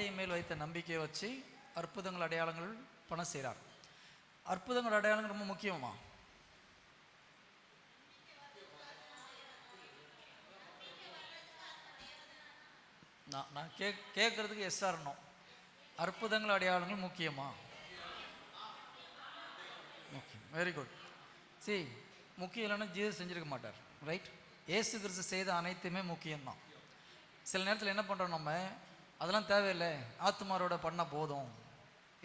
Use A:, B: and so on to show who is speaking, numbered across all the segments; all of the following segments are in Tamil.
A: வார்த்தையை மேல் வைத்த நம்பிக்கையை வச்சு அற்புதங்கள் அடையாளங்கள் பணம் செய்கிறார் அற்புதங்கள் அடையாளங்கள் ரொம்ப முக்கியமா? நான் நான் கே கேட்குறதுக்கு எஸ் ஆரணும் அற்புதங்கள் அடையாளங்கள் முக்கியமா? முக்கியம் வெரி குட் சி முக்கியம் இல்லைன்னா ஜீசஸ் செஞ்சிருக்க மாட்டார். ரைட் ஏசு கிறிஸ்து செய்த அனைத்துமே முக்கியம்தான். சில நேரத்தில் என்ன பண்ணுறோம் நம்ம? அதெல்லாம் தேவையில்லை. ஆத்துமாரோட பண்ணால் போதும்.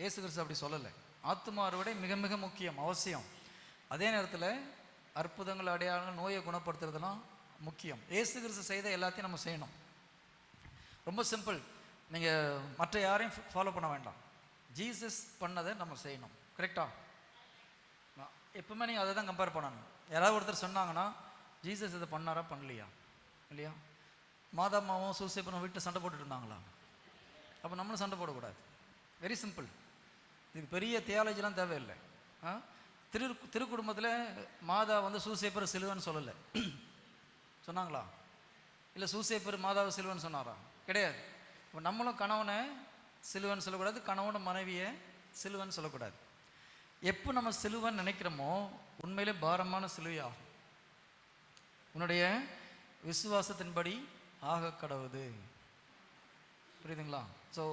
A: ஏசு கிறிஸ்து அப்படி சொல்லலை. ஆத்துமாரோட மிக மிக முக்கியம் அவசியம். அதே நேரத்தில் அற்புதங்கள் அடையாளங்கள் நோயை குணப்படுத்துறதுலாம் முக்கியம். ஏசு கிறிஸ்து செய்த எல்லாத்தையும் நம்ம செய்யணும். ரொம்ப சிம்பிள். நீங்கள் மற்ற யாரையும் ஃபாலோ பண்ண வேண்டாம். ஜீசஸ் பண்ணதை நம்ம செய்யணும். கரெக்டா எப்பவுமே நீங்கள் அதை தான் கம்பேர் பண்ணணும். யாராவது ஒருத்தர் சொன்னாங்கன்னா ஜீசஸ் இதை பண்ணாரா பண்ணலையா? இல்லையா? மாதாமாவும் சூசேப்பனும் வீட்டு சண்டை போட்டுட்டு இருந்தாங்களா? அப்போ நம்மளும் சண்டை போடக்கூடாது. வெரி சிம்பிள் இதுக்கு பெரிய தியாலஜிலாம் தேவையில்லை. ஆ? திரு திருக்குடும்பத்தில் மாதா வந்து சூசேப்பர் சிலுவன்னு சொல்லலை. சொன்னாங்களா? இல்லை சூசேப்பர் மாதாவை சிலுவன்னு சொன்னாரா? கிடையாது. இப்போ நம்மளும் கணவனை சிலுவன்னு சொல்லக்கூடாது கணவன மனைவியை சிலுவன்னு சொல்லக்கூடாது. எப்போ நம்ம சிலுவன்னு நினைக்கிறோமோ உண்மையிலே பாரமான சிலுவையாகும் உன்னுடைய விசுவாசத்தின்படி ஆக கடவுது புரியுதுங்களா? ஸோ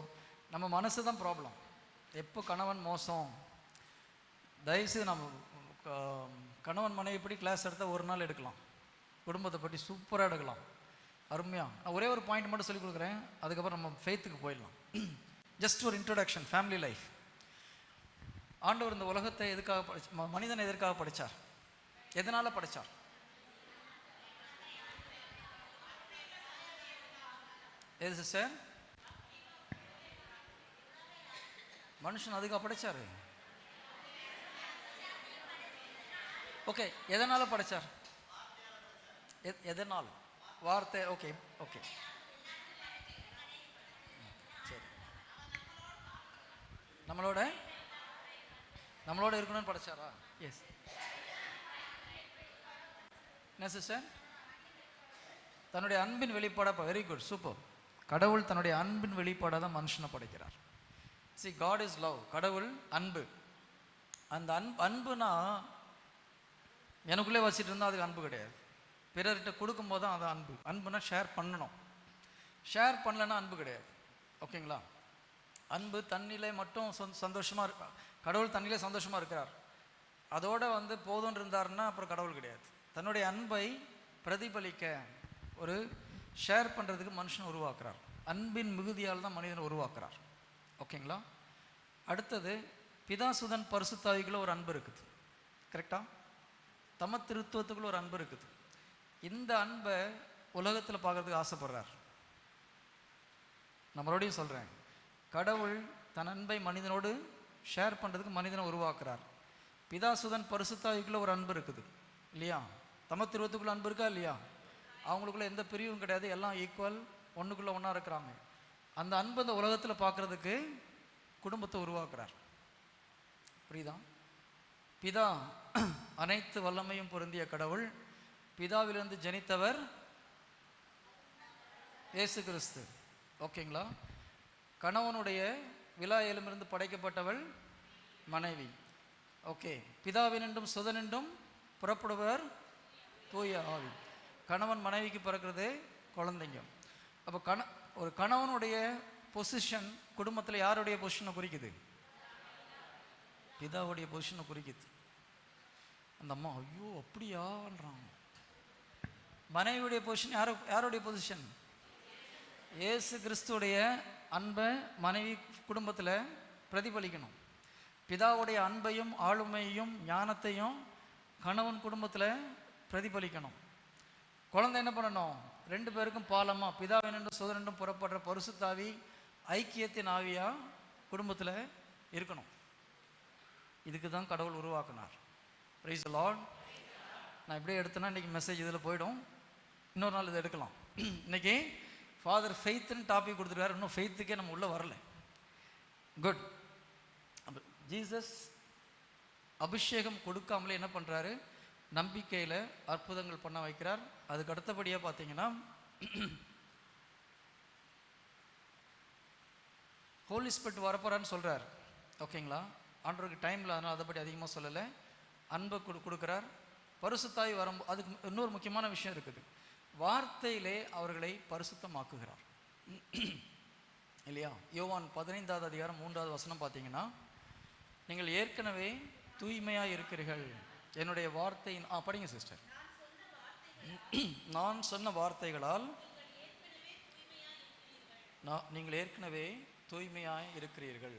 A: நம்ம மனசு தான் ப்ராப்ளம் எப்போ கணவன் மோசம்? தயவுசெய்து நம்ம கணவன் மனைவி எப்படி கிளாஸ் எடுத்தால் ஒரு நாள் எடுக்கலாம். குடும்பத்தை பற்றி சூப்பராக எடுக்கலாம். அருமையாக நான் ஒரே ஒரு பாயிண்ட் மட்டும் சொல்லிக் கொடுக்குறேன். அதுக்கப்புறம் நம்ம ஃபெய்த்துக்கு போயிடலாம். ஜஸ்ட் ஒரு இன்ட்ரடக்ஷன் ஃபேமிலி லைஃப் ஆண்டவர் இந்த உலகத்தை எதுக்காக படிச்ச மனிதனை எதற்காக படித்தார் எதனால் படித்தார் எது சிஸ்டர் மனுஷன் அதுக்காக படைச்சாரு? ஓகே எதனால படைச்சார்? எதனால்? வார்த்தை ஓகே ஓகே சரி. நம்மளோட நம்மளோட இருக்கணும்னு படைச்சாரா? எஸ் என்ன சிஸ்டர் தன்னுடைய அன்பின் வெளிப்பாடாக வெரி குட் சூப்பர் கடவுள் தன்னுடைய அன்பின் வெளிப்பாடாக தான் மனுஷனை படைக்கிறார். சி காட் இஸ் லவ் கடவுள் அன்பு. அந்த அன்பு அன்புனா எனக்குள்ளே வச்சுட்டு இருந்தால் அதுக்கு அன்பு கிடையாது. பிறர்கிட்ட கொடுக்கும்போது தான் அது அன்பு. அன்புனா ஷேர் பண்ணணும். ஷேர் பண்ணலைன்னா அன்பு கிடையாது. ஓகேங்களா? அன்பு தண்ணிலே மட்டும் சொந்த சந்தோஷமாக இருக்கா கடவுள் தண்ணிலே சந்தோஷமாக இருக்கிறார். அதோடு வந்து போதும்னு இருந்தாருன்னா அப்புறம் கடவுள் கிடையாது. தன்னுடைய அன்பை பிரதிபலிக்க ஒரு ஷேர் பண்ணுறதுக்கு மனுஷன் உருவாக்குறார். அன்பின் மிகுதியால் தான் மனிதனை உருவாக்குறார். ஓகேங்களா? அடுத்தது பிதாசுதன் பரிசுத்தாவிக்குள்ள ஒரு அன்பு இருக்குது. கரெக்டா தம திருத்துவத்துக்குள்ள ஒரு அன்பு இருக்குது. இந்த அன்பை உலகத்தில் பார்க்கறதுக்கு ஆசைப்படுறார். நான் மறுபடியும் சொல்கிறேன் கடவுள் தன் அன்பை மனிதனோடு ஷேர் பண்ணுறதுக்கு மனிதனை உருவாக்குறார். பிதாசுதன் பரிசுத்தாவிக்குள்ள ஒரு அன்பு இருக்குது. இல்லையா? தம திருவத்துக்குள்ள அன்பு இருக்கா இல்லையா? அவங்களுக்குள்ள எந்த பிரிவும் கிடையாது. எல்லாம் ஈக்குவல் ஒன்றுக்குள்ளே ஒன்றா இருக்கிறாங்க. அந்த அன்பு இந்த உலகத்தில் பார்க்குறதுக்கு குடும்பத்தை உருவாக்குறார். புரியுதா? பிதா அனைத்து வல்லமையும் பொருந்திய கடவுள் பிதாவிலிருந்து ஜனித்தவர் இயேசு கிறிஸ்து. ஓகேங்களா? கணவனுடைய விழா எலும்பிலிருந்து படைக்கப்பட்டவள் மனைவி. ஓகே. பிதாவினின்றும் சுதனின்றும் புறப்படுவர் தூய ஆவி. கணவன் மனைவிக்கு பிறக்கிறது குழந்தைங்க. அப்போ கண ஒரு கணவனுடைய பொசிஷன் குடும்பத்தில் யாருடைய பொசிஷனை குறிக்குது? பிதாவுடைய பொசிஷனை குறிக்குது. அந்த அம்மா ஐயோ அப்படியான்றாங்க. மனைவியுடைய பொசிஷன் யாரு யாருடைய பொசிஷன் இயேசு கிறிஸ்துடைய அன்பை மனைவி குடும்பத்தில் பிரதிபலிக்கணும். பிதாவுடைய அன்பையும் ஆளுமையையும் ஞானத்தையும் கணவன் குடும்பத்தில் பிரதிபலிக்கணும். குழந்தை என்ன பண்ணணும்? ரெண்டு பேருக்கும் பாலமா? பிதாவினும் சுதனின்றும் புறப்படுற பரிசுத்தாவி ஐக்கியத்தின் ஆவியா குடும்பத்தில் இருக்கணும். இதுக்கு தான் கடவுள் உருவாக்குனார். ப்ரைஸ் லார்ட் நான் இப்படியே எடுத்தேன்னா இன்றைக்கி மெசேஜ் இதில் போயிடும். இன்னொரு நாள் இதை எடுக்கலாம். இன்னைக்கு ஃபாதர் ஃபெய்த்துன்னு டாபிக் கொடுத்துருக்காரு. இன்னும் ஃபெய்த்துக்கே நம்ம உள்ளே வரல. குட் ஜீசஸ் அபிஷேகம் கொடுக்காமலே என்ன பண்ணுறாரு நம்பிக்கையில் அற்புதங்கள் பண்ண வைக்கிறார். அதுக்கு அடுத்தபடியாக பார்த்தீங்கன்னா ஹோலி ஸ்பிரிட் வரப்போறான்னு சொல்கிறார் ஓகேங்களா? ஆண்டவருக்கு டைமில் அதனால் அதை பற்றி அதிகமாக சொல்லலை. அன்பை கொடு கொடுக்குறார். பரிசுத்தாய் வரும் அதுக்கு இன்னொரு முக்கியமான விஷயம் இருக்குது. வார்த்தையிலே அவர்களை பரிசுத்தமாக்குகிறார். இல்லையா? யோவான் பதினைந்தாவது அதிகாரம் மூன்றாவது வசனம் பார்த்தீங்கன்னா நீங்கள் ஏற்கனவே தூய்மையாக இருக்கிறீர்கள். என்னுடைய வார்த்தையின் ஆ படிங்க சிஸ்டர் நான் சொன்ன வார்த்தைகளால் நான் நீங்கள் ஏற்கனவே தூய்மையாய் இருக்கிறீர்கள்.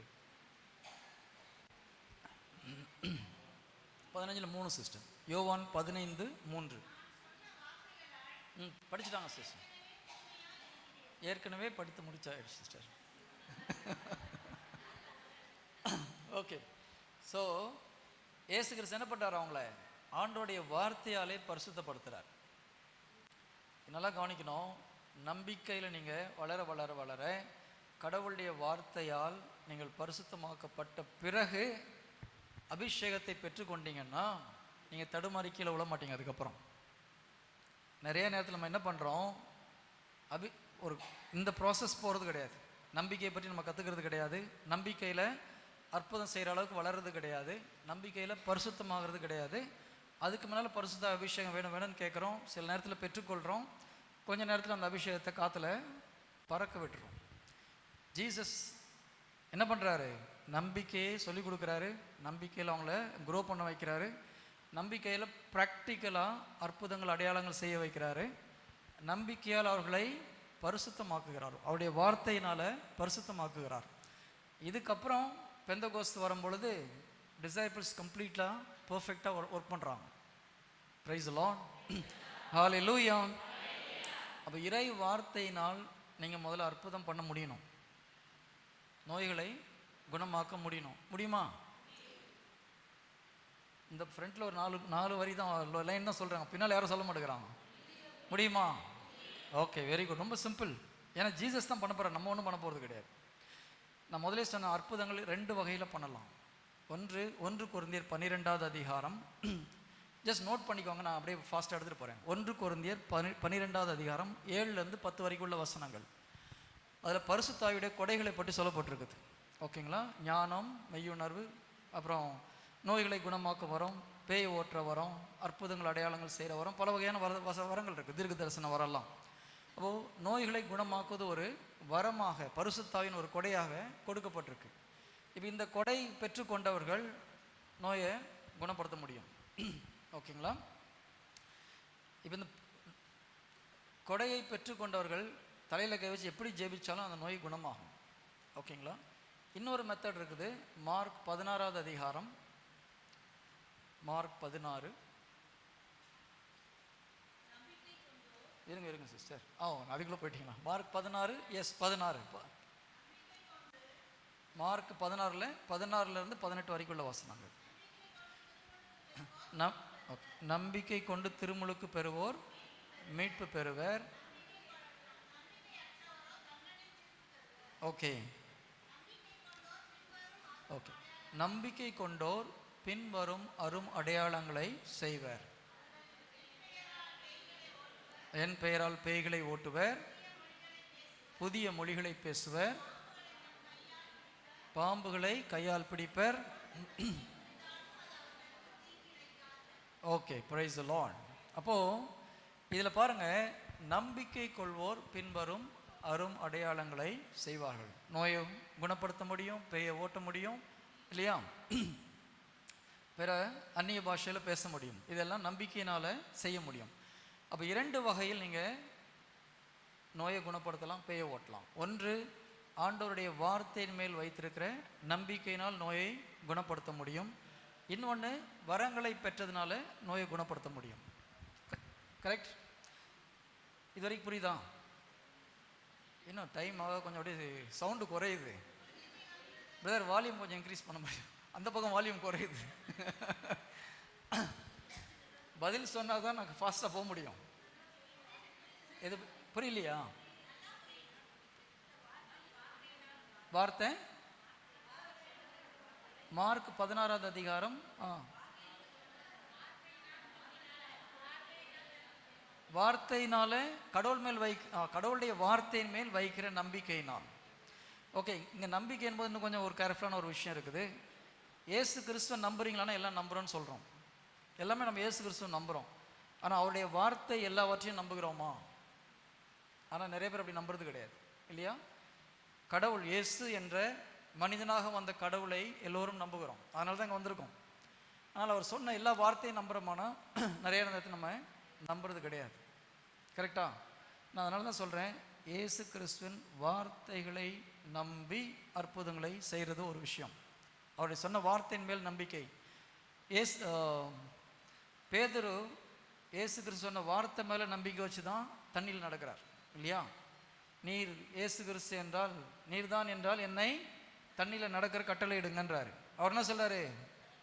A: பதினஞ்சில் மூணு சிஸ்டர் யோவான் பதினைந்து மூன்று. ம் படிச்சுட்டாங்க சிஸ்டர் ஏற்கனவே படித்து முடிச்சாயிடுச்சு சிஸ்டர் ஓகே ஸோ ஏசுகிற சென்னப்பட்டார் என்ன அவங்கள? ஆண்டோடைய வார்த்தையாலே பரிசுத்தப்படுத்துகிறார் நல்லா கவனிக்கணும். நம்பிக்கையில் நீங்கள் வளர வளர வளர கடவுளுடைய வார்த்தையால் நீங்கள் பரிசுத்தமாக்கப்பட்ட பிறகு அபிஷேகத்தை பெற்றுக்கொண்டீங்கன்னா நீங்கள் தடுமாறி கீழே விழ மாட்டீங்க அதுக்கப்புறம். நிறைய நேரத்தில் நம்ம என்ன பண்ணுறோம் அபி ஒரு இந்த ப்ராசஸ் போகிறது கிடையாது. நம்பிக்கையை பற்றி நம்ம கற்றுக்கிறது கிடையாது. நம்பிக்கையில் அற்புதம் செய்கிற அளவுக்கு வளர்றது கிடையாது. நம்பிக்கையில் பரிசுத்தமாகிறது கிடையாது. அதுக்கு முன்னால் பரிசுத்த அபிஷேகம் வேணும் வேணும்னு கேட்குறோம் சில நேரத்தில் பெற்றுக்கொள்கிறோம் கொஞ்ச நேரத்தில் அந்த அபிஷேகத்தை காற்றுல பறக்க விட்டுறோம். ஜீசஸ் என்ன பண்ணுறாரு நம்பிக்கையை சொல்லிக் கொடுக்குறாரு. நம்பிக்கையில் அவங்கள க்ரோ பண்ண வைக்கிறாரு. நம்பிக்கையில் ப்ராக்டிக்கலாக அற்புதங்கள் அடையாளங்கள் செய்ய வைக்கிறாரு. நம்பிக்கையால் அவர்களை பரிசுத்தமாக்குகிறார். அவருடைய வார்த்தையினால் பரிசுத்தமாக்குகிறார். இதுக்கப்புறம் பெந்த கோஸ்து வரும்பொழுது டிசைபிள்ஸ் கம்ப்ளீட்டாக பர்ஃபெக்டாக ஒர்க் பண்ணுறாங்க ப்ரைஸ் லான் ஹாலே லூயா அப்போ இறை வார்த்தையினால் நீங்கள் முதல்ல அற்புதம் பண்ண முடியணும். நோய்களை குணமாக்க முடியணும். முடியுமா? இந்த ஃப்ரண்ட்டில் ஒரு நாலு நாலு வரி தான் லைன் தான் சொல்கிறாங்க பின்னால் யாரும் சொல்ல மாட்டேங்கிறாங்க. முடியுமா? ஓகே வெரி குட் ரொம்ப சிம்பிள் ஏன்னா ஜீசஸ் தான் பண்ண போகிறேன் நம்ம ஒன்றும் பண்ண போகிறது கிடையாது. நான் முதலே சொன்ன அற்புதங்கள் ரெண்டு வகையில் பண்ணலாம். ஒன்று ஒன்று குருந்தியர் பன்னிரெண்டாவது அதிகாரம். ஜஸ்ட் நோட் பண்ணிக்கோங்க நான் அப்படியே ஃபாஸ்ட்டாக எடுத்துகிட்டு போகிறேன் ஒன்று குருந்தியர் பனி பன்னிரெண்டாவது அதிகாரம் ஏழுலேருந்து பத்து வரைக்கும் உள்ள வசனங்கள். அதில் பரிசுத்தாயுடைய கொடைகளை பற்றி சொல்லப்பட்டிருக்குது. ஓகேங்களா? ஞானம் மெய்யுணர்வு அப்புறம் நோய்களை குணமாக்க வரோம் பேய் ஓட்டுற வரோம் அற்புதங்கள் அடையாளங்கள் செய்கிற வரோம் பல வகையான வர வச வரங்கள் இருக்குது தீர்க்க தரிசன வரலாம் அப்போது நோய்களை குணமாக்குவது ஒரு வரமாக பரிசுத்தாவின் ஒரு கொடையாக கொடுக்கப்பட்டிருக்கு. இப்போ இந்த கொடை பெற்றுக்கொண்டவர்கள் நோயை குணப்படுத்த முடியும். ஓகேங்களா இப்போ இந்த கொடையை பெற்றுக்கொண்டவர்கள் தலையில் கை வச்சு எப்படி ஜெபிச்சாலும் அந்த நோய் குணமாகும். ஓகேங்களா இன்னொரு மெத்தட் இருக்குது. மார்க் பதினாறாவது அதிகாரம். மார்க் பதினாறு. இருங்க இருங்க சிஸ்டர் ஆ அதுக்குள்ளே போயிட்டீங்களா? மார்க் பதினாறு எஸ் பதினாறு. இப்போ மார்க் பதினாறில் பதினாறுலேருந்து பதினெட்டு வரைக்கும் உள்ள வாசனங்கள் நம் நம்பிக்கை கொண்டு திருமுழுக்கு பெறுவோர் மீட்பு பெறுவர். ஓகே. ஓகே. நம்பிக்கை கொண்டோர் பின்வரும் அரும் அடையாளங்களை செய்வர். என் பெயரால் பேய்களை ஓட்டுவர். புதிய மொழிகளை பேசுவர். பாம்புகளை கையால் பிடிப்பர். ஓகே பிரைஸ் லான் அப்போ இதில் பாருங்க நம்பிக்கை கொள்வோர் பின்வரும் அரும் அடையாளங்களை செய்வார்கள். நோயை குணப்படுத்த முடியும் பேயை ஓட்ட முடியும் இல்லையா? பிற அந்நிய பாஷையில் பேச முடியும். இதெல்லாம் நம்பிக்கையினால் செய்ய முடியும். அப்போ இரண்டு வகையில் நீங்கள் நோயை குணப்படுத்தலாம் பேயை ஓட்டலாம். ஒன்று ஆண்டவருடைய வார்த்தையின் மேல் வைத்திருக்கிற நம்பிக்கையினால் நோயை குணப்படுத்த முடியும். இன்னொன்று வரங்களை பெற்றதுனால நோயை குணப்படுத்த முடியும். கரெக்ட் இது வரைக்கும் புரியுதா? இன்னும் டைம் ஆக கொஞ்சம் அப்படியே சவுண்டு குறையுது. பிரதர் வால்யூம் கொஞ்சம் இன்க்ரீஸ் பண்ண முடியும். அந்த பக்கம் வால்யூம் குறையுது. பதில் சொன்னால் தான் நான் ஃபாஸ்ட்டாக போக முடியும். எது புரியலையா? வார்த்தை? மார்க் பதினாறாவது அதிகாரம் ஆ. வார்த்தையினால கடவுள் மேல் வை ஆ, கடவுளுடைய வார்த்தையின் மேல் வைக்கிற நம்பிக்கையினால். ஓகே இங்கே நம்பிக்கை என்பது இன்னும் கொஞ்சம் ஒரு கேர்ஃபுல்லான ஒரு விஷயம் இருக்குது. ஏசு கிறிஸ்துவ நம்புறீங்களான்னா எல்லாம் நம்புகிறோன்னு சொல்கிறோம் எல்லாமே நம்ம ஏசு கிறிஸ்துவ நம்புகிறோம் ஆனால் அவருடைய வார்த்தை எல்லாவற்றையும் நம்புகிறோமா? ஆனால் நிறைய பேர் அப்படி நம்புறது கிடையாது. இல்லையா? கடவுள் இயேசு என்ற மனிதனாக வந்த கடவுளை எல்லோரும் நம்புகிறோம். அதனால தான் இங்கே வந்திருக்கோம். ஆனால் அவர் சொன்ன எல்லா வார்த்தையும் நம்புகிறோமானா நிறைய நேரத்தை நம்ம நம்புறது கிடையாது. கரெக்டா நான் அதனால தான் சொல்கிறேன் இயேசு கிறிஸ்துவின் வார்த்தைகளை நம்பி அற்புதங்களை செய்கிறது ஒரு விஷயம். அவருடைய சொன்ன வார்த்தையின் மேல் நம்பிக்கை. ஏசு பேதரு ஏசு கிறிஸ்து சொன்ன வார்த்தை மேலே நம்பிக்கை வச்சு தான் தண்ணியில் நடக்கிறார். இல்லையா? நீர் ஏசு கிறிஸ்து என்றால் நீர்தான் என்றால் என்னை தண்ணியில் நடக்கிற கட்டளை இடுங்கன்றார். அவர் என்ன சொல்றாரு?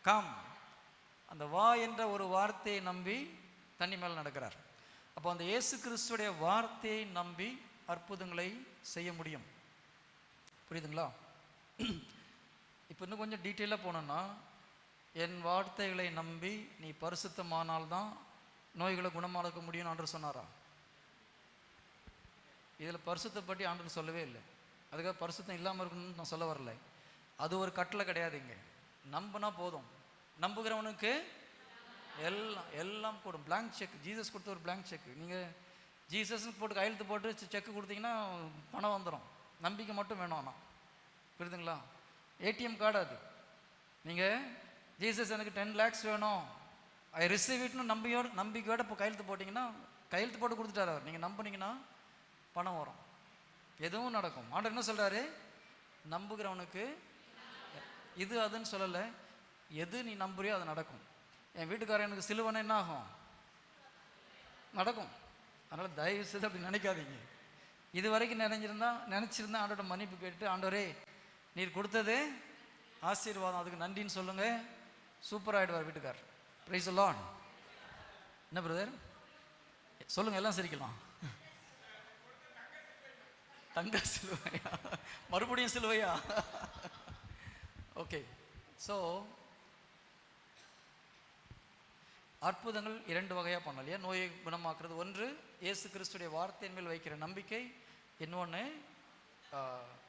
A: காம் அந்த வா என்ற ஒரு வார்த்தையை நம்பி தண்ணி மேலே நடக்கிறார். அப்போ அந்த இயேசு கிறிஸ்துடைய வார்த்தையை நம்பி அற்புதங்களை செய்ய முடியும். புரியுதுங்களா? இப்போ இன்னும் கொஞ்சம் டீட்டெயிலாக போனோன்னா என் வார்த்தைகளை நம்பி நீ பரிசுத்தமானால்தான் நோய்களை குணமாக்க முடியும்னு ஆண்டவர் சொன்னாரா? இதில் பரிசுத்தை பற்றி ஆண்டவர் சொல்லவே இல்லை. அதுக்காக பரிசுத்தம் இல்லாமல் இருக்கணும்னு நான் சொல்ல வரல. அது ஒரு கட்டளை கிடையாது இங்கே. நம்பினா போதும். நம்புகிறவனுக்கு எல்லாம் எல்லாம் போடும். பிளாங்க் செக் ஜீசஸ் கொடுத்த ஒரு பிளாங்க் செக் நீங்கள் ஜீசஸ்னு போட்டு கையெழுத்து போட்டு செக் கொடுத்தீங்கன்னா பணம் வந்துடும் நம்பிக்கை மட்டும் வேணும் ஆனால் புரியுதுங்களா? ஏடிஎம் கார்டு அது. நீங்கள் ஜீசஸ் எனக்கு டென் லேக்ஸ் வேணும். ஐ ரிசீவ் இட்னு நம்பியோட நம்பிக்கையோட இப்போ கையெழுத்து போட்டிங்கன்னா கையெழுத்து போட்டு கொடுத்துட்டாரு அவர். நீங்கள் நம்புனீங்கன்னா பணம் வரும். எதுவும் நடக்கும். ஆண்டர் என்ன சொல்கிறாரு நம்புகிறவனுக்கு இது அதுன்னு சொல்லலை. எது நீ நம்புறியோ அது நடக்கும். என் வீட்டுக்காரன் எனக்கு சிலுவனை என்ன ஆகும்? நடக்கும். அதனால் தயவு செய்து அப்படி நினைக்காதீங்க. இது வரைக்கும் நினைஞ்சிருந்தா நினச்சிருந்தா ஆண்டோட மன்னிப்பு கேட்டு ஆண்டவரே நீர் கொடுத்தது ஆசீர்வாதம். அதுக்கு நன்றின்னு சொல்லுங்க. சூப்பராகிடுவார் வீட்டுக்கார். ப்ரைஸ் சொல்லான் என்ன பிரதர் சொல்லுங்கள் எல்லாம் சிரிக்கலாம். தங்க சிலுவையா? மறுபடியும் சிலுவையா? ஓகே ஸோ அற்புதங்கள் இரண்டு வகையாக பண்ணலாம் இல்லையா? நோயை குணமாக்குறது ஒன்று இயேசு கிறிஸ்துடைய வார்த்தையின் மேல் வைக்கிற நம்பிக்கை இன்னொன்று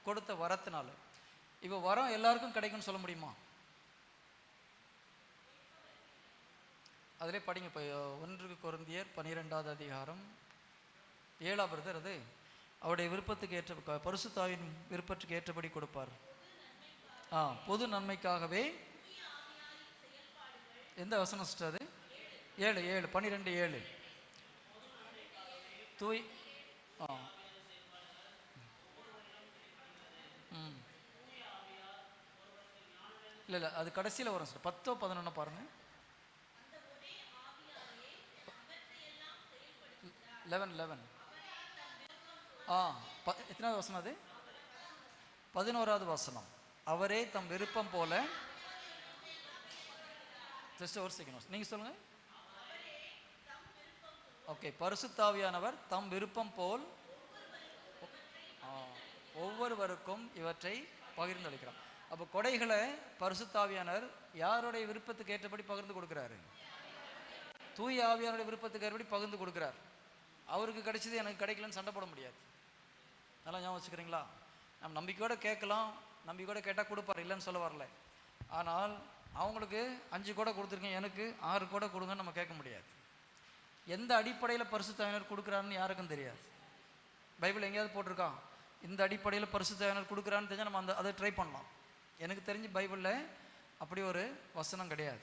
A: கொடுத்த வரத்தினால. இப்போ வரம் எல்லாருக்கும் கிடைக்கும்னு சொல்ல முடியுமா? அதிலே படிங்க இப்போ ஒன்றுக்கு குருந்தியர் பன்னிரெண்டாவது அதிகாரம் ஏழா பிரதர் அது அவருடைய விருப்பத்துக்கு ஏற்ற பரிசுத்தாவின் விருப்பத்துக்கு ஏற்றபடி கொடுப்பார். ஆ பொது நன்மைக்காகவே எந்த வசனம் sister அது? ஏழு ஏழு பன்னிரெண்டு ஏழு. தூய் ஆ. ம். இல்லை இல்லை அது கடைசியில் வரும் சார் பத்தோ பதினொன்று பாருங்க. Eleven eleven. ஆ ப எத்தனாவது வசனம் அது? பதினோராவது வசனம். அவரே தம் விருப்பம் போல ஜஸ்ட் ஒரு செகண்ட் நீங்கள் சொல்லுங்கள் ஓகே பரிசுத்தாவியானவர் தம் விருப்பம் போல் ஒவ்வொருவருக்கும் இவற்றை பகிர்ந்தளிக்கிறார். அப்போ கொடைகளை பரிசுத்தாவியானவர் யாருடைய விருப்பத்துக்கு ஏற்றபடி பகிர்ந்து கொடுக்குறாரு? தூய ஆவியானுடைய விருப்பத்துக்கு ஏற்றபடி பகிர்ந்து கொடுக்குறார். அவருக்கு கிடைச்சது எனக்கு கிடைக்கலன்னு சண்டை போட முடியாது. நல்லா ஞாபகம் வச்சுக்கிறீங்களா? நம்ம நம்பிக்கையோட கேட்கலாம். நம்பிக்கையோட கேட்டால் கொடுப்பார் இல்லைன்னு சொல்ல வரல. ஆனால் அவங்களுக்கு அஞ்சு கூட கொடுத்துருக்கேன் எனக்கு ஆறு கூட கொடுங்கன்னு நம்ம கேட்க முடியாது. எந்த அடிப்படையில் பரிசு தகவனர் கொடுக்குறாருன்னு யாருக்கும் தெரியாது. பைபிள் எங்கேயாவது போட்டிருக்கான். இந்த அடிப்படையில் பரிசு தகவனர் கொடுக்குறான்னு தெரிஞ்சால் நம்ம அந்த அதை ட்ரை பண்ணலாம். எனக்கு தெரிஞ்சு பைபிளில் அப்படி ஒரு வசனம் கிடையாது.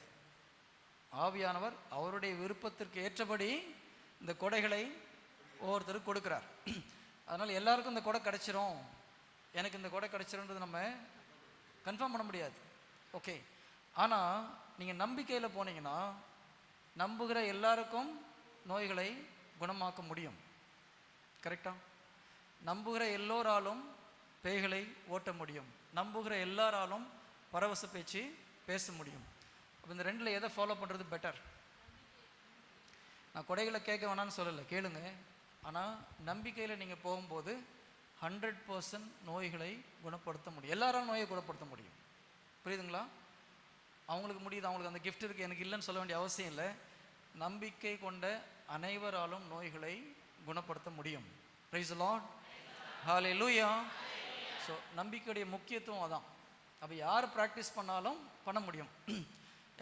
A: ஆவியானவர் அவருடைய விருப்பத்திற்கு ஏற்றபடி இந்த கொடைகளை ஒவ்வொருத்தருக்கு கொடுக்குறார். அதனால் எல்லாருக்கும் இந்த கொடை கிடைச்சிரும். எனக்கு இந்த கொடை கிடச்சிருன்றது நம்ம கன்ஃபார்ம் பண்ண முடியாது. ஓகே ஆனால் நீங்கள் நம்பிக்கையில் போனீங்கன்னா நம்புகிற எல்லாருக்கும் நோய்களை குணமாக்க முடியும். கரெக்டா நம்புகிற எல்லோராலும் பேய்களை ஓட்ட முடியும். நம்புகிற எல்லாராலும் பரவச பேச்சு பேச முடியும். அப்போ இந்த ரெண்டில் எதை ஃபாலோ பண்ணுறது பெட்டர் நான் கொடைகளை கேட்க வேணாம்னு சொல்லலை. கேளுங்க. ஆனால் நம்பிக்கையில் நீங்கள் போகும்போது ஹண்ட்ரட் பர்சன்ட் நோய்களை குணப்படுத்த முடியும். எல்லாராலும் நோயை குணப்படுத்த முடியும். புரியுதுங்களா? அவங்களுக்கு முடியுது அவங்களுக்கு அந்த கிஃப்ட் இருக்குது எனக்கு இல்லைன்னு சொல்ல வேண்டிய அவசியம் இல்லை. நம்பிக்கை கொண்ட அனைவராலும் நோய்களை குணப்படுத்த முடியும். ப்ரைஸ் லார்ட் ஹalleluya லூயா ஸோ நம்பிக்கையுடைய முக்கியத்துவம் அதான். அப்போ யார் ப்ராக்டிஸ் பண்ணாலும் பண்ண முடியும்.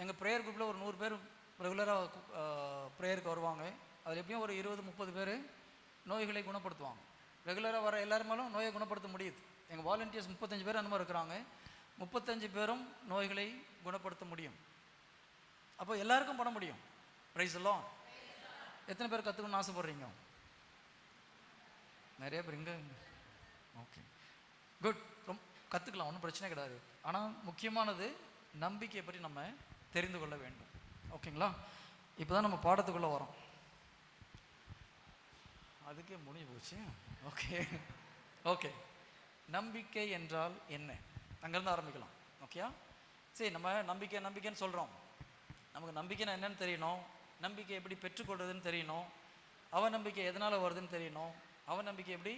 A: எங்கள் ப்ரேயர் குரூப்பில் ஒரு நூறு பேர் ரெகுலராக ப்ரேயருக்கு வருவாங்க. அதில் எப்படியும் ஒரு இருபது முப்பது பேர் நோய்களை குணப்படுத்துவாங்க. ரெகுலராக வர எல்லாருமாலும் நோயை குணப்படுத்த முடியுது. எங்கள் வாலண்டியர்ஸ் முப்பத்தஞ்சு பேர் அந்த மாதிரி இருக்கிறாங்க. முப்பத்தஞ்சு பேரும் நோய்களை குணப்படுத்த முடியும். அப்போ எல்லாருக்கும் பண்ண முடியும். ப்ரைஸ் எல்லாம் எத்தனை பேர் கற்றுக்கணும்னு ஆசைப்படுறீங்க? நிறைய பேர் இங்கே ஓகே குட் ரொம்ப கற்றுக்கலாம் ஒன்றும் பிரச்சனை கிடையாது. ஆனால் முக்கியமானது நம்பிக்கையை பற்றி நம்ம தெரிந்து கொள்ள வேண்டும். ஓகேங்களா இப்போ தான் நம்ம பாடத்துக்குள்ளே வரோம். அதுக்கே முடிஞ்சு போச்சு. ஓகே ஓகே நம்பிக்கை என்றால் என்ன? அங்கேருந்து ஆரம்பிக்கலாம். ஓகேயா சரி நம்ம நம்பிக்கை நம்பிக்கைன்னு சொல்கிறோம் நமக்கு நம்பிக்கைனா என்னன்னு தெரியணும். நம்பிக்கை எப்படி பெற்றுக்கொள்றதுன்னு தெரியணும். அவன் நம்பிக்கை எதனால் வருதுன்னு தெரியணும். அவன் நம்பிக்கை எப்படி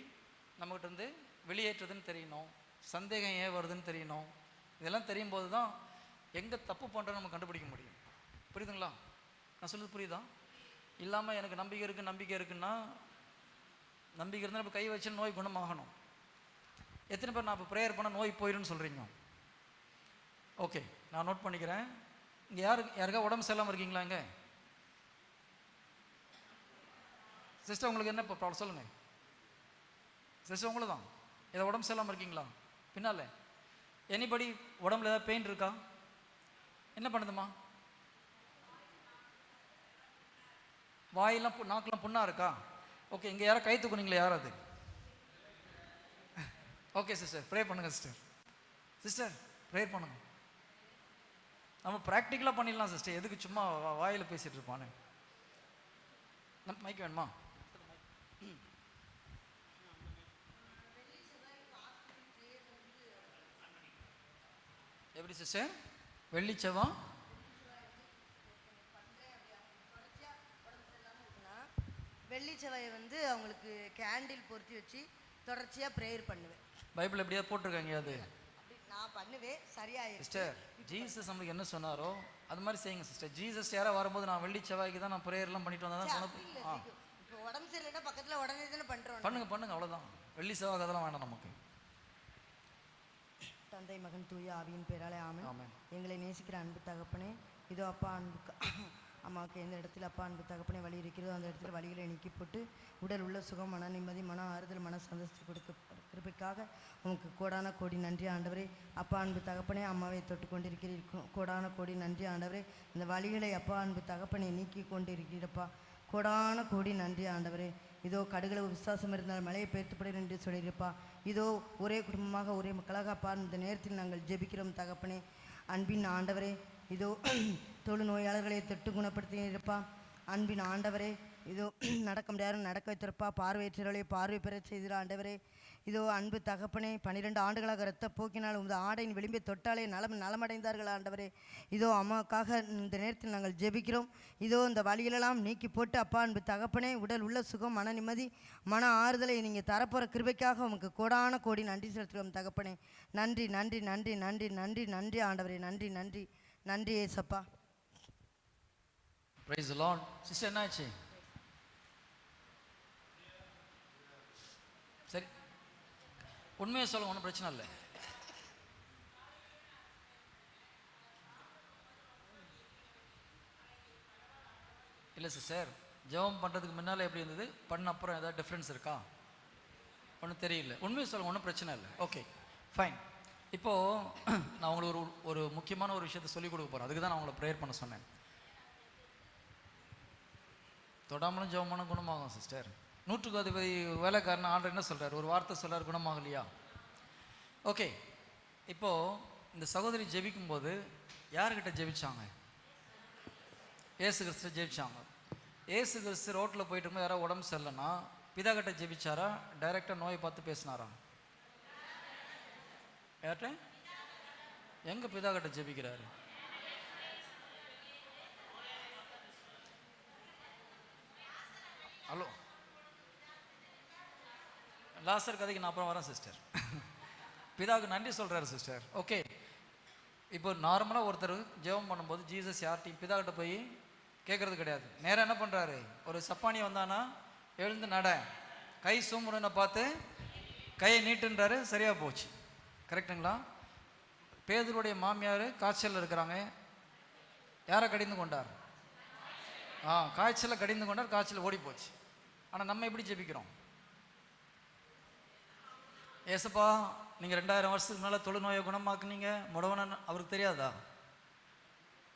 A: நம்மகிட்ட இருந்து வெளியேற்றுறதுன்னு தெரியணும். சந்தேகம் ஏன் வருதுன்னு தெரியணும். இதெல்லாம் தெரியும் போது தான் எங்கே தப்பு பண்ணுறோன்னு நம்ம கண்டுபிடிக்க முடியும். புரியுதுங்களா? நான் சொல்லுது புரியுதா? இல்லாமல் எனக்கு நம்பிக்கை இருக்குது நம்பிக்கை இருக்குன்னா நம்பிக்கை இருந்தால் நம்ம கை வச்சு நோய் குணமாகணும். எத்தனை பேர் நான் இப்போ ப்ரேயர் பண்ண நோய் போயிடும்னு சொல்கிறீங்க ஓகே நான் நோட் பண்ணிக்கிறேன். இங்கே யாரு யாருக்கா உடம்பு சரியில்லாமல் இருக்கீங்களா இங்கே? சிஸ்டர் உங்களுக்கு என்ன இப்போ ப்ராப்ளம் சொல்லுங்கள் சிஸ்டர் உங்களுக்கு தான் ஏதோ உடம்பு சரியில்லாமல் இருக்கீங்களா? பின்னால். எனிபடி உடம்புல ஏதாவது பெயின் இருக்கா? என்ன பண்ணுதுமா வாயெல்லாம் நாக்கெல்லாம் புண்ணா இருக்கா? ஓகே இங்கே யாரோ கை தூக்குனீங்களே யார் அது ஓகே சிஸ்டர் ப்ரே பண்ணுங்கள் சிஸ்டர் சிஸ்டர் ப்ரேயர் பண்ணுங்க. நம்ம ப்ராக்டிக்கலாக பண்ணிடலாம் சிஸ்டர் எதுக்கு சும்மா வா- பேசிகிட்டு இருப்பானு? நம்ம மைக் வேணுமா? எப்படி சிஸ்டர் வெள்ளி செவ்வாய்
B: இருக்குன்னா, வெள்ளி செவ்வாயை வந்து அவங்களுக்கு கேண்டில் பொருத்தி வச்சு தொடர்ச்சியாக ப்ரேயர் பண்ணுவேன்.
A: பைபிள் எப்படியாவது போட்டிருக்காங்க அது?
B: நான் பண்ணுவேன். சரியாயிருச்சு
A: சிஸ்டர் ஜீசஸ் நம்மளுக்கு என்ன சொன்னாரோ அது மாதிரி செய்யுங்க சிஸ்டர் ஜீசஸ் யாரோ வரும்போது நான் வெள்ளி செவ்வாய்க்கு தான் நான் ப்ரேயர்லாம் பண்ணிட்டு வந்தா தான்
B: இப்போ உடம்பு சரியில்லைன்னா பக்கத்தில் உடனே தானே பண்ணுறோம்
A: பண்ணுங்க பண்ணுங்க அவ்வளோதான் வெள்ளி செவ்வாய் அதெல்லாம் வேண்டாம் நமக்கு.
B: தந்தை மகன் தூய ஆவியின் பேராலே ஆமென்.
A: ஆமென்.
B: எங்களை நேசிக்கிற அன்பு தகப்பனே இதோ அப்பா அன்பு அம்மாவுக்கு எந்த இடத்துல அப்பா அன்பு தகப்பனே வழி இருக்கிறதோ அந்த இடத்துல வழிகளை நீக்கி போட்டு உடல் உள்ள சுகம் மன நிம்மதி மன ஆறுதல் மன சந்தோஷத்தை கொடுக்க கிருப்பிற்காக உமக்கு கோடான கோடி நன்றி ஆண்டவரே. அப்பா அன்பு தகப்பனே அம்மாவை தொட்டு கொண்டிருக்கிறீர்கள் கோடான கோடி நன்றி ஆண்டவரே. இந்த வழிகளை அப்பா அன்பு தகப்பனை நீக்கி கொண்டு இருக்கிறப்பா கோடான கோடி நன்றி ஆண்டவரே. இதோ கடுகளவு விசுவாசம் இருந்தால் மழையை பெயர்த்துப்படும் என்று சொல்லியிருப்பா இதோ ஒரே குடும்பமாக ஒரே மக்களாக அப்பா இந்த நேரத்தில் நாங்கள் ஜெபிக்கிறோம் தகப்பனே. அன்பின் ஆண்டவரே இதோ தொழு நோயாளர்களை தொட்டு குணப்படுத்தியிருப்பா அன்பின் ஆண்டவரே இதோ நடக்க முடியாத நடக்க வைத்திருப்பா. பார்வையற்றவர்களை பார்வை பெற செய்திரு ஆண்டவரே. இதோ அன்பு தகப்பனே பன்னிரெண்டு ஆண்டுகளாக இரத்த போக்கினால் உமது ஆடையின் விளிம்பை தொட்டாலே நலம் நலமடைந்தார்கள் ஆண்டவரே. இதோ அம்மாவுக்காக இந்த நேரத்தில் நாங்கள் ஜெபிக்கிறோம். இதோ இந்த வழியிலெல்லாம் நீக்கி போட்டு அப்பா அன்பு தகப்பனே உடல் உள்ள சுகம் மன நிம்மதி மன ஆறுதலை நீங்கள் தரப்போகிற கிருபைக்காக உமக்கு கோடான கோடி நன்றி செலுத்துகிறோம் தகப்பனே. நன்றி நன்றி நன்றி நன்றி நன்றி நன்றி ஆண்டவரே நன்றி நன்றி நன்றி ஏசப்பா.
A: பிரைஸ் லார்ட் சிஸ்டர் என்னாச்சு? சரி. உண்மையை சொல்ல ஒன்றும் பிரச்சனை இல்லை. இல்லை சிஸ்டர் ஜெபம் பண்ணுறதுக்கு முன்னால் எப்படி இருந்தது? பண்ண அப்புறம் ஏதாவது டிஃப்ரென்ஸ் இருக்கா? ஒன்றும் தெரியல. உண்மையை சொல்லுங்க ஒன்றும் பிரச்சனை இல்லை. ஓகே ஃபைன் இப்போது நான் உங்களுக்கு ஒரு ஒரு முக்கியமான ஒரு விஷயத்தை சொல்லிக் கொடுக்க போகிறேன் அதுக்கு தான் நான் உங்களை ப்ரேயர் பண்ண சொன்னேன். தொடாமலும் ஜெபமானும் குணமாகும் சிஸ்டர் நூற்றுக்கு அதிபதி வேலைக்காரன் ஆண்டர் என்ன சொல்கிறார் ஒரு வார்த்தை சொல்கிறார் குணமாகலையா? ஓகே இப்போது இந்த சகோதரி ஜெபிக்கும்போது யார்கிட்ட ஜெபிச்சாங்க? ஏசு கிறிஸ்து ஜெபிச்சாங்க. ஏசு கிறிஸ்து ரோட்டில் போயிட்டு இருக்கும் யாராவது உடம்பு சரியில்லைன்னா பிதா கிட்ட ஜெபிச்சாரா? டைரெக்டாக நோயை பார்த்து பேசினாரா? யார்கிட்ட? எங்கே பிதா கிட்ட ஜெபிக்கிறாரு? ஹலோ லாஸ்டர் கதைக்கு நான் அப்புறம் வரேன் சிஸ்டர் பிதாவுக்கு நன்றி சொல்கிறாரு சிஸ்டர் ஓகே இப்போ நார்மலாக ஒருத்தர் ஜெபம் பண்ணும்போது ஜீசஸ் யார்ட்டையும் பிதாக்கிட்ட போய் கேட்குறது கிடையாது. நேராக என்ன பண்ணுறாரு ஒரு சப்பானி வந்தானா எழுந்து நட. கை சூம்புறனை பார்த்து கையை நீட்டுன்றாரு சரியாக போச்சு. கரெக்டுங்களா பேதருடைய மாமியார் காய்ச்சலில் இருக்கிறாங்க. யாரை கடிந்து கொண்டார்? ஆ காய்ச்சலை கடிந்து கொண்டார் காய்ச்சல் ஓடி போச்சு ஆனால் நம்ம எப்படி ஜெபிக்கிறோம்? ஏசப்பா நீங்கள் ரெண்டாயிரம் வருஷத்துக்கு மேலே தொழுநோயை குணமாக்குனீங்க. முடவன அவருக்கு தெரியாதா?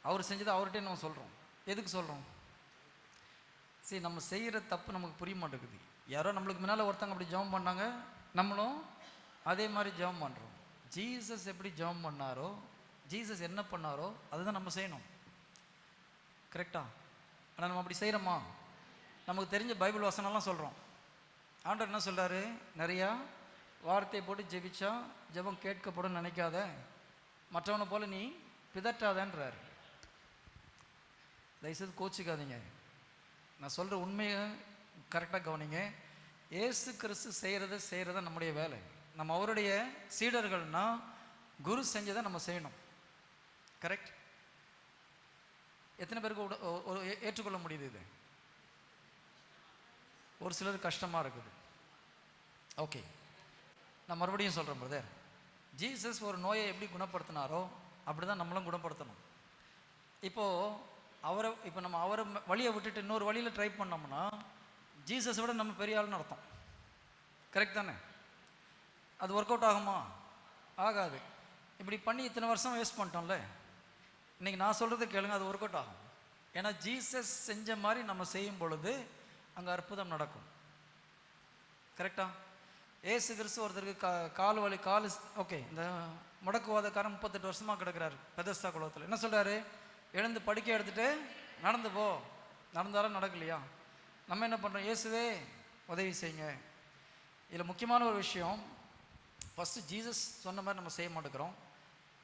A: அவர் செஞ்சதை அவர்கிட்டே நம்ம சொல்கிறோம் எதுக்கு சொல்கிறோம் சரி நம்ம செய்கிற தப்பு நமக்கு புரிய மாட்டேங்குது. யாரோ நம்மளுக்கு முன்னால் ஒருத்தங்க அப்படி ஜெபம் பண்ணாங்க. நம்மளும் அதே மாதிரி ஜெபம் பண்ணுறோம் ஜீசஸ் எப்படி ஜெபம் பண்ணாரோ ஜீசஸ் என்ன பண்ணாரோ அதுதான் நம்ம செய்யணும். கரெக்டா ஆனால் நம்ம அப்படி செய்கிறோமா நமக்கு தெரிஞ்ச பைபிள் வசனம்லாம் சொல்கிறோம் ஆண்டவர் என்ன சொல்கிறாரு நிறையா வார்த்தையை போட்டு ஜெபிச்சா ஜெபம் கேட்கப்படும் நினைக்காத. மற்றவனை போல் நீ பிதற்றாதன்றார். தயவுசெய்து கோச்சிக்காதீங்க. நான் சொல்கிற உண்மையை கரெக்டாக கவனிங்க. ஏசு கிறிஸ்து செய்கிறத செய்கிறத நம்முடைய வேலை. நம்ம அவருடைய சீடர்கள்னா குரு செஞ்சதை நம்ம செய்யணும். கரெக்ட் எத்தனை பேருக்கு உட- ஏ- ஏற்றுக்கொள்ள முடியுது இது? ஒரு சிலர் கஷ்டமாக இருக்குது. ஓகே நான் மறுபடியும் சொல்கிறேன் பிரதர் ஜீசஸ் ஒரு நோயை எப்படி குணப்படுத்தினாரோ அப்படி தான் நம்மளும் குணப்படுத்தணும். இப்போது அவரை இப்போ நம்ம அவரை வழியை விட்டுட்டு இன்னொரு வழியில் ட்ரை பண்ணோம்னா ஜீசஸை விட நம்ம பெரிய ஆள்னு அர்த்தம். கரெக்ட் தானே? அது ஒர்க் அவுட் ஆகுமா? ஆகாது. இப்படி பண்ணி இத்தனை வருஷம் வேஸ்ட் பண்ணிட்டோம்ல. இன்னைக்கு நான் சொல்கிறது கேளுங்க அது ஒர்க் அவுட் ஆகும். ஏன்னா ஜீசஸ் செஞ்ச மாதிரி நம்ம செய்யும் பொழுது அங்கே அற்புதம் நடக்கும். கரெக்டா ஏசு கிறிஸ்து ஒருத்தருக்கு கா கால் வலி கால் ஓகே இந்த முடக்குவாதக்காரன் முப்பத்தெட்டு வருஷமாக கிடக்கிறாரு பெதஸ்தா குளத்தில் என்ன சொல்கிறாரு எழுந்து படுக்க எடுத்துகிட்டு நடந்து போ. நடந்தாலும் நடக்கலையா? நம்ம என்ன பண்ணுறோம் இயேசுவே உதவி செய்யுங்க. இதில் முக்கியமான ஒரு விஷயம் ஃபஸ்ட்டு ஜீசஸ் சொன்ன மாதிரி நம்ம செய்ய மாட்டேங்கிறோம்.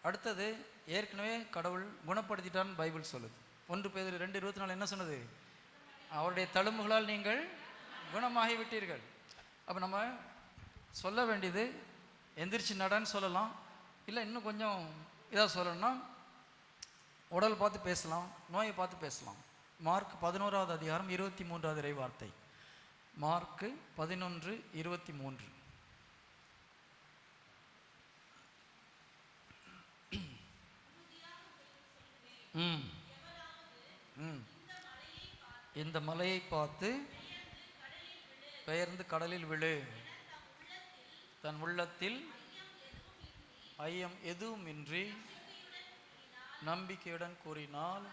A: அடுத்தது ஏற்கனவே கடவுள் குணப்படுத்திட்டான்னு பைபிள் சொல்லுது. ஒன்று பேர் ரெண்டு இருபத்தி நாலு என்ன சொன்னது? அவருடைய தழும்புகளால் நீங்கள் குணமாகிவிட்டீர்கள். அப்போ நம்ம சொல்ல வேண்டியது எந்திரிச்சு நடன்னு சொல்லலாம். இல்லை இன்னும் கொஞ்சம் இதாக சொல்லணும்னா உடல் பார்த்து பேசலாம் நோயை பார்த்து பேசலாம். மார்க் பதினோராவது அதிகாரம் இருபத்தி மூன்றாவது இறை வார்த்தை மார்க்கு பதினொன்று இருபத்தி மூன்று. ம். ம். இந்த மலையை பார்த்து பெயர்ந்து கடலில் விழு. தன் உள்ளத்தில் ஐயம் எதுவுமின்றி நம்பிக்கையுடன் கூறினால்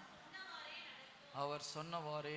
A: அவர் சொன்னவாறே